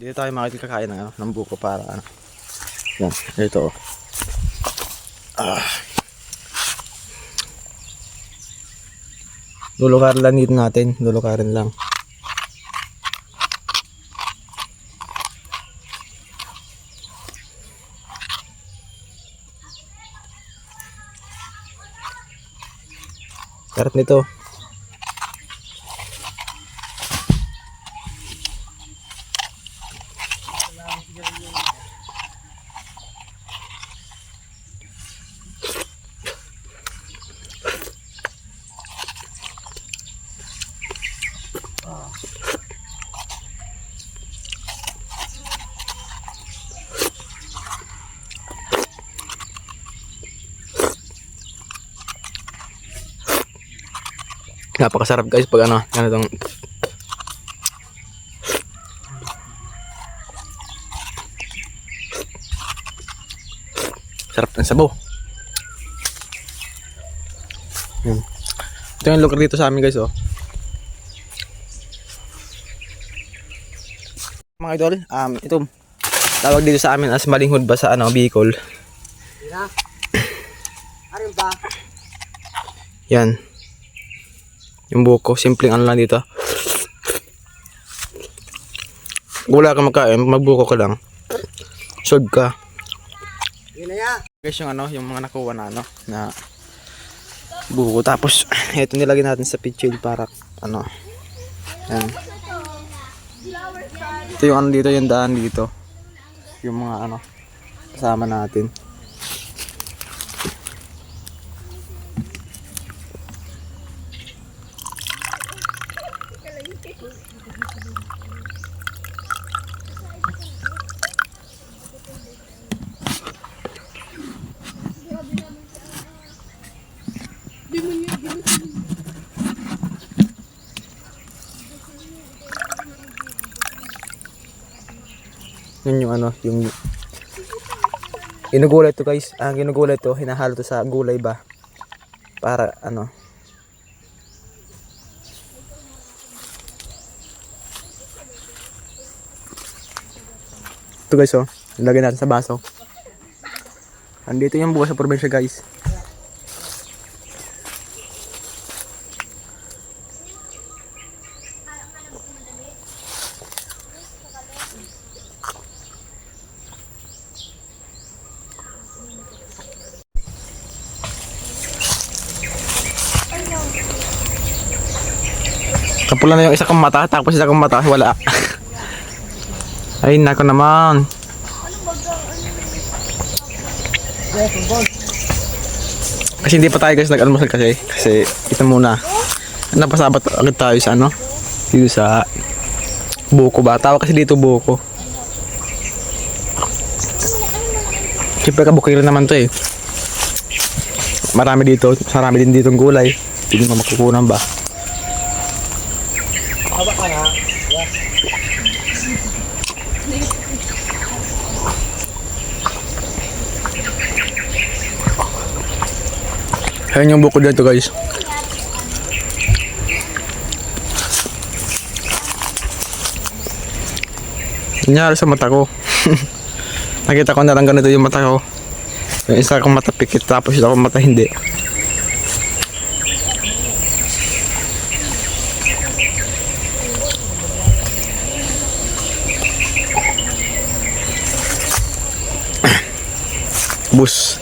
Dito tayo makikita kakain ng, ano, ng buko para ano. Yan, ito. oh. Ah. Lulukarin lang dito natin. Lulukarin lang. Sarap nito. Napakasarap guys pag ano, ganitong Sarap ng sabaw. Yan. Ito yung lugar dito sa amin guys oh. Mga idol, um, ito tawag dito sa amin as malinghod ba sa ano, Bicol. Yan. Yung buko, simpleng ano lang dito. Wala ka magkain, magbuko ka lang. Solve ka. Guys, yung ano, yung mga nakuha na ano, na buko. Tapos, ito nilagay natin sa pitchil para, ano, yan. Ito yung ano dito, yung daan dito. Yung mga ano, kasama natin. Yun yung ano, yung Ginugulay to guys. Ang ginugulay to, hinahalo to sa gulay ba? Para ano? Ito guys oh, ilagay natin sa baso. Andito yung bukas sa probinsya guys. Kapula na yung isa kong mata, tapos isa kong mata, wala. Ay, nako naman. Kasi hindi pa tayo guys nag-almusal kasi. Kasi ito muna. Napasabat agad tayo sa ano? Dito sa buko ba? Tawag kasi dito buko. Siyempre kabukiro naman to eh. Marami dito, marami din ditong gulay. Hindi mo makukunan ba? Haba ka na. Ayan yung buko dito guys. Nangyari sa mata ko. Nakita ko na lang ganito yung mata ko. Yung isa kong mata pikit tapos isa kong mata hindi. Bus.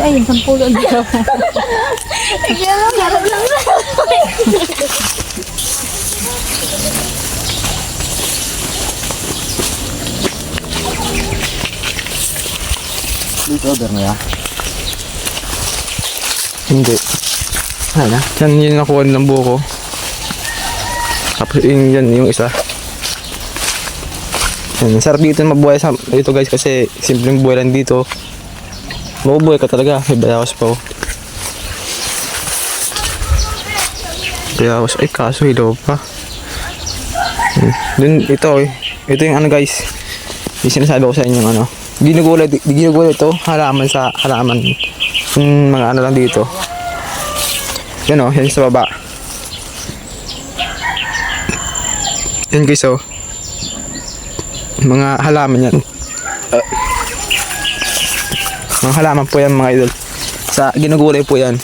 Ay, yung sampulo dito. Dito, over na ya. Hindi. Hala. Yan yung nakuha nilang buko. Tapos yun, yan yung isa. Yan, sarap dito mabuhay sa dito guys kasi simpleng buhay lang dito. Mabubuhay ka talaga. May bayawas pa oh. Bayawas. Ay kaso hilaw pa. Dun, ito, eh. ito yung ano guys. Yung sinasabi ko sa inyo, ano. Ginugulay, ginugulay ito, halaman sa halaman. Yung mga ano lang dito. Yan o, yan sa baba. Yan guys oh. Mga halaman yan. Uh, mga halaman po yan mga idol. Sa ginugulay po yan.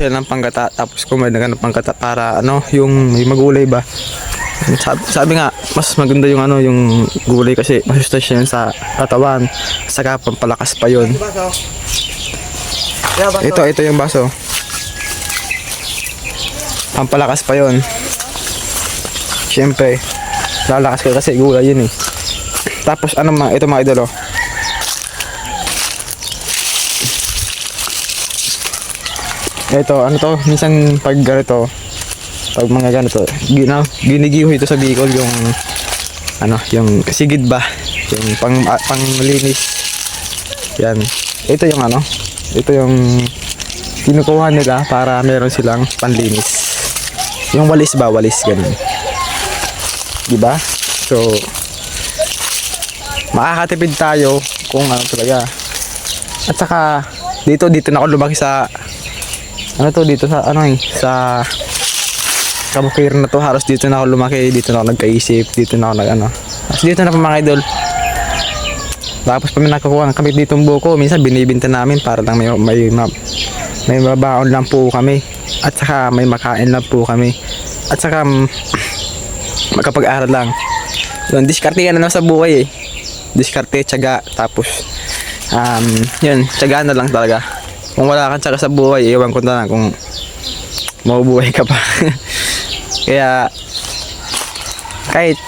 Yan ang panggata tapos kumain na ng panggata para ano yung may magulay ba? Sabi, sabi nga mas maganda yung ano yung gulay kasi masustansya yan sa katawan. Saka pampalakas pa yun. Ito ito yung baso. Pampalakas pa yun. Syempre lalakas ka kasi gulay yun eh. Tapos ano mga ito mga idolo ito ano to? Minsan pag ganito pag mga ganito gina, ginigiho ito sa Bicol yung ano yung sigid ba? Yung pang ah, panglinis. Yan. Ito yung ano? Ito yung kinukuha nila para meron silang panlinis. Yung walis ba? Walis ganun. Di ba? So makakatipid tayo kung ano talaga. At saka dito dito na ako lumaki sa ano to dito sa ano eh sa kabukir na to? Halos dito na ako lumaki dito na ako nagkaisip dito na ako nag ano. Tapos dito na po mga idol. Tapos kami nakakuha ng kami ditong buko minsan binibinta namin para lang may may ma- may mabaon lang po kami. At saka may makain lang po kami. At saka mm, makapag-aral lang. Yun diskarte yan na sa buhay eh. Diskarte tiyaga tapos um yun tiyaga na lang talaga kung wala kang tiyaga sa buhay ewan ko na lang kung mabubuhay ka pa. Kaya kahit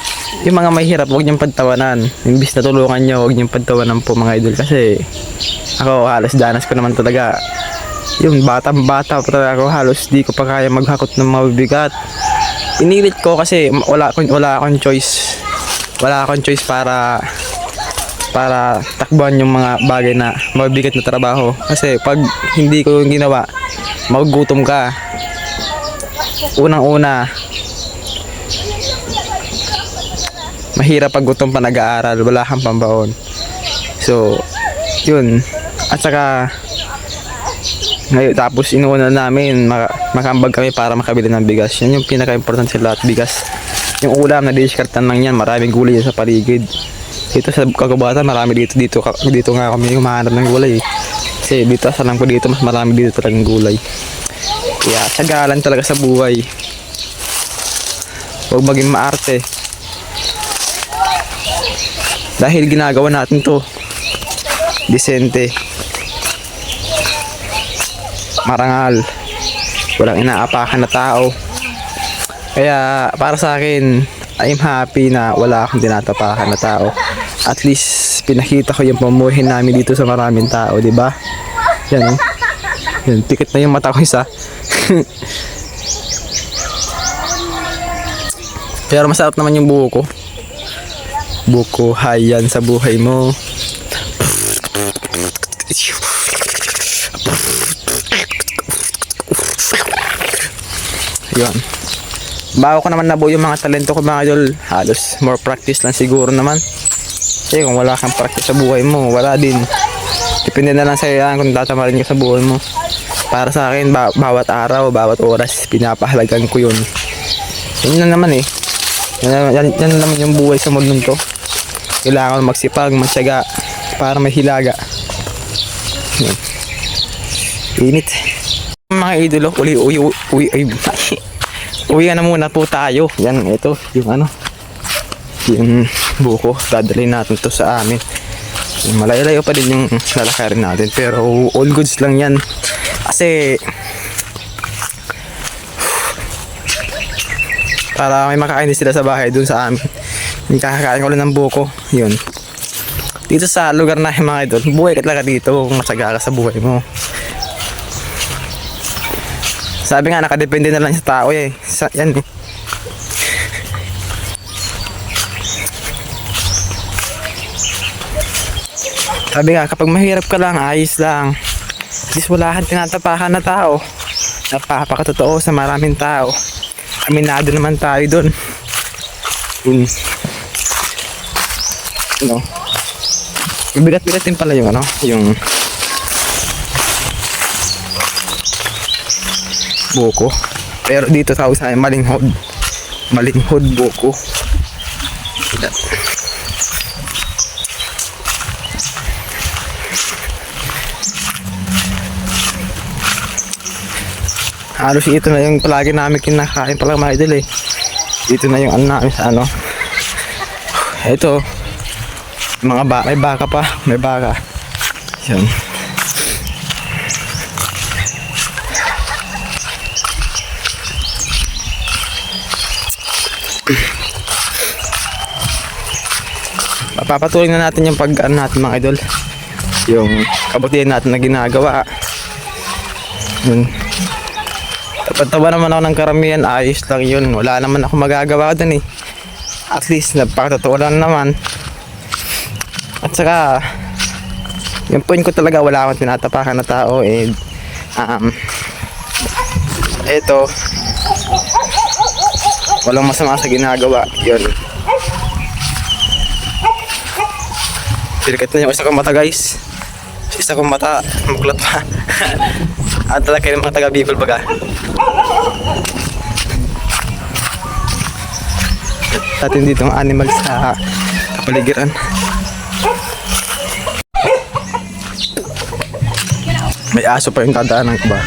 yung mga mahirap huwag niyong pagtawanan. Imbis na tulungan niyo huwag niyong pagtawanan po mga idol. Kasi ako halos danas ko naman talaga yung batang bata pa talaga ako halos di ko pa kaya maghakot ng mabibigat. Inilit ko kasi wala akong wala akong choice. Wala akong choice para para takbuhan yung mga bagay na mabibigat na trabaho. Kasi pag hindi ko yung ginawa magugutom ka. Unang una mahirap pag gutom pa nag-aaral wala kang pambaon. So yun. At saka ngayon tapos inuuna namin maka, makambag kami para makabili ng bigas. Yan yung pinaka-importante sa lahat bigas. Yung ulam na diskartan lang yan maraming gulay sa paligid dito sa kagubatan marami dito dito dito nga kami humahanap ng gulay eh. kasi dito sa lang ko dito mas marami dito talagang gulay. Kaya tsagalan talaga sa buhay. Huwag maging maarte. Dahil ginagawa natin to disente. Marangal. Walang inaapakan na tao. Kaya para sa akin I'm happy na wala akong tinatapakan na tao at least pinakita ko yung pamuhin namin dito sa maraming tao di ba? Yan oh. yan tikit na yung mata ko isa. Pero masarap naman yung buho ko. Buko hayan sa buhay mo. Yun. Bago ko naman nabuo yung mga talento ko mga idol halos more practice lang siguro naman kasi kung wala kang practice sa buhay mo wala din. Depende na lang sa'yo yan kung tatamarin ka sa buhay mo. Para sa akin ba- bawat araw bawat oras pinapahalagan ko yun. Yun na naman eh. Yan, yan, yan naman yung buhay sa mundong to kailangan magsipag matyaga para may hilaga. Yan. init. Mga idolo uli uwi uwi uwi uwi na muna po tayo. Yan ito yung ano yung buko. Dadalhin natin to sa amin. Malayo-layo pa din yung lalakarin natin pero all goods lang yan. Kasi para may makain din sila sa bahay dun sa amin. Yung kakakain ko lang ng buko. Yun. Dito sa lugar na yung mga idol buhay ka talaga dito kung matyaga ka sa buhay mo. Sabi nga nakadepende na lang sa tao eh. Sa, yan eh Sabi nga, kapag mahirap ka lang, ayos lang. At least wala kang tinatapakan na tao. Napapakatotoo sa maraming tao. Aminado naman tayo dun. Yun. Ano? Bigat-bigat din pala yung ano, yung buko. Pero dito tawag sa amin, malinghod. Malinghod buko. Halos ito na yung palagi namin kinakain pala mga idol eh. Dito na yung ano sa ano. Ito. Mga ba may baka pa. May baka. Yan. Papapatuloy na natin yung pag ano natin mga idol. Yung kabutihan natin na ginagawa. Yun. Tawa naman ako ng karamihan, ayos lang yun. Wala naman ako magagawa dun eh. At least, napakatotoo lang naman. At saka, yung point ko talaga, wala akong tinatapakan na tao eh. Um, eto, walang masama sa ginagawa. Yun. Pilikat na yung isa kong mata guys. Isa kong mata, muklat pa. At talaga kayo mga taga Bicol baga. Atin dito ang animal sa kapaligiran. May aso pa yung dadaanan ko ba?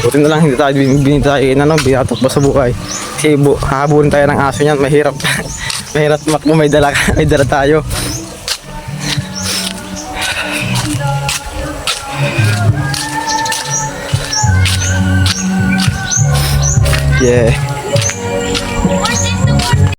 Buti na lang hindi tayo binibini tayo ano, binatok pa sa buhay. Kasi bu hahabulin tayo ng aso niyan, mahirap. mahirap makmo may dala may dala tayo. Yeah.